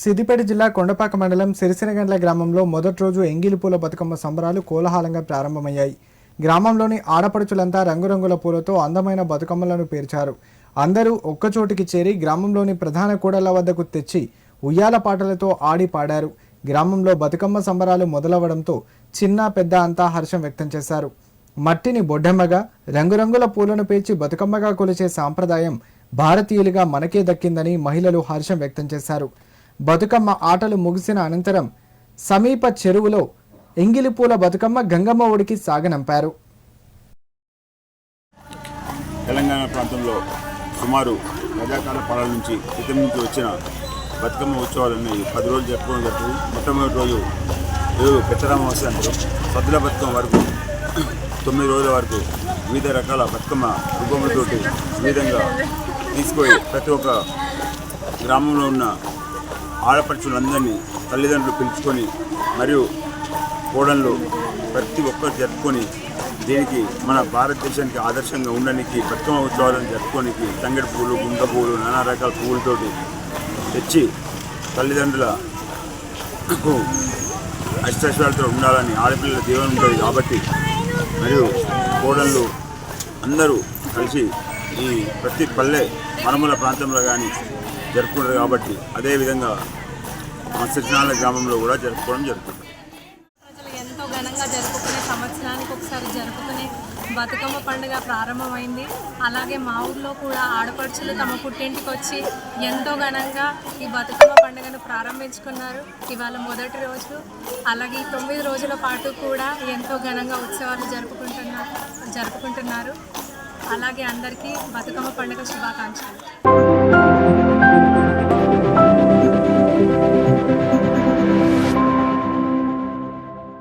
సిద్దిపేట జిల్లా కొండపాక మండలం సిరిసినగండ్ల గ్రామంలో మొదటి రోజు ఎంగిలి పూల బతుకమ్మ సంబరాలు కోలాహలంగా ప్రారంభమయ్యాయి. గ్రామంలోని ఆడపడుచులంతా రంగురంగుల పూలతో అందమైన బతుకమ్మలను పేర్చారు. అందరూ ఒక్కచోటికి చేరి గ్రామంలోని ప్రధాన కూడళ్ళ వద్దకు తెచ్చి ఉయ్యాల పాటలతో ఆడి పాడారు. గ్రామంలో బతుకమ్మ సంబరాలు మొదలవడంతో చిన్న పెద్ద అంతా హర్షం వ్యక్తం చేశారు. మట్టిని బొడ్డెమ్మగా రంగురంగుల పూలను పేర్చి బతుకమ్మగా కొలిచే సాంప్రదాయం భారతీయులుగా మనకే దక్కిందని మహిళలు హర్షం వ్యక్తం చేశారు. బతుకమ్మ ఆటలు ముగిసిన అనంతరం సమీప చెరువులో ఎంగిలిపూల బతుకమ్మ గంగమ్మ ఒడికి సాగనంపారు. తెలంగాణ ప్రాంతంలో సుమారు రజాకాల పాలన నుంచి క్రితం నుంచి వచ్చిన బతుకమ్మ ఉత్సవాలని పది రోజులు జరుపుకోవడం జరుగుతుంది. మొట్టమొదటి రోజు రోజు పెత్తరామావాస్య అంటారు. సద్దుల బతుకమ్మ వరకు తొమ్మిది రోజుల వరకు వివిధ రకాల బతుకమ్మ రూపములతోటి విధంగా తీసుకొని ప్రతి ఒక్క గ్రామంలో ఉన్న ఆడపడుచులందరినీ తల్లిదండ్రులు పిలుచుకొని మరియు కోడళ్ళు ప్రతి ఒక్కరు జరుపుకొని దీనికి మన భారతదేశానికి ఆదర్శంగా ఉండడానికి బతుకమ్మ ఉత్సవాలను జరుపుకోనికి తంగడి పువ్వులు గుంట పువ్వులు నానా రకాల పువ్వులతోటి తెచ్చి తల్లిదండ్రులకు అష్టైశ్వర్యాలతో ఉండాలని ఆడపిల్లల జీవనం ఉంటుంది కాబట్టి మరియు కోడళ్ళు అందరూ కలిసి ఈ ప్రతి పల్లె మరముల ప్రాంతంలో కానీ జరుపుకుంటారు కాబట్టి అదేవిధంగా మా సత్యనారాయణ గ్రామంలో కూడా జరుపుకోవడం జరుగుతుంది. ప్రజలు ఎంతో ఘనంగా జరుపుకునే సంవత్సరానికి ఒకసారి జరుపుకునే బతుకమ్మ పండుగ ప్రారంభమైంది. అలాగే మా ఊర్లో కూడా ఆడపడుచులు తమ పుట్టింటికి వచ్చి ఎంతో ఘనంగా ఈ బతుకమ్మ పండుగను ప్రారంభించుకున్నారు. ఇవాళ మొదటి రోజు. అలాగే ఈ తొమ్మిది రోజుల పాటు కూడా ఎంతో ఘనంగా ఉత్సవాలు జరుపుకుంటున్నారు జరుపుకుంటున్నారు. అలాగే అందరికీ బతుకమ్మ పండుగ శుభాకాంక్షలు.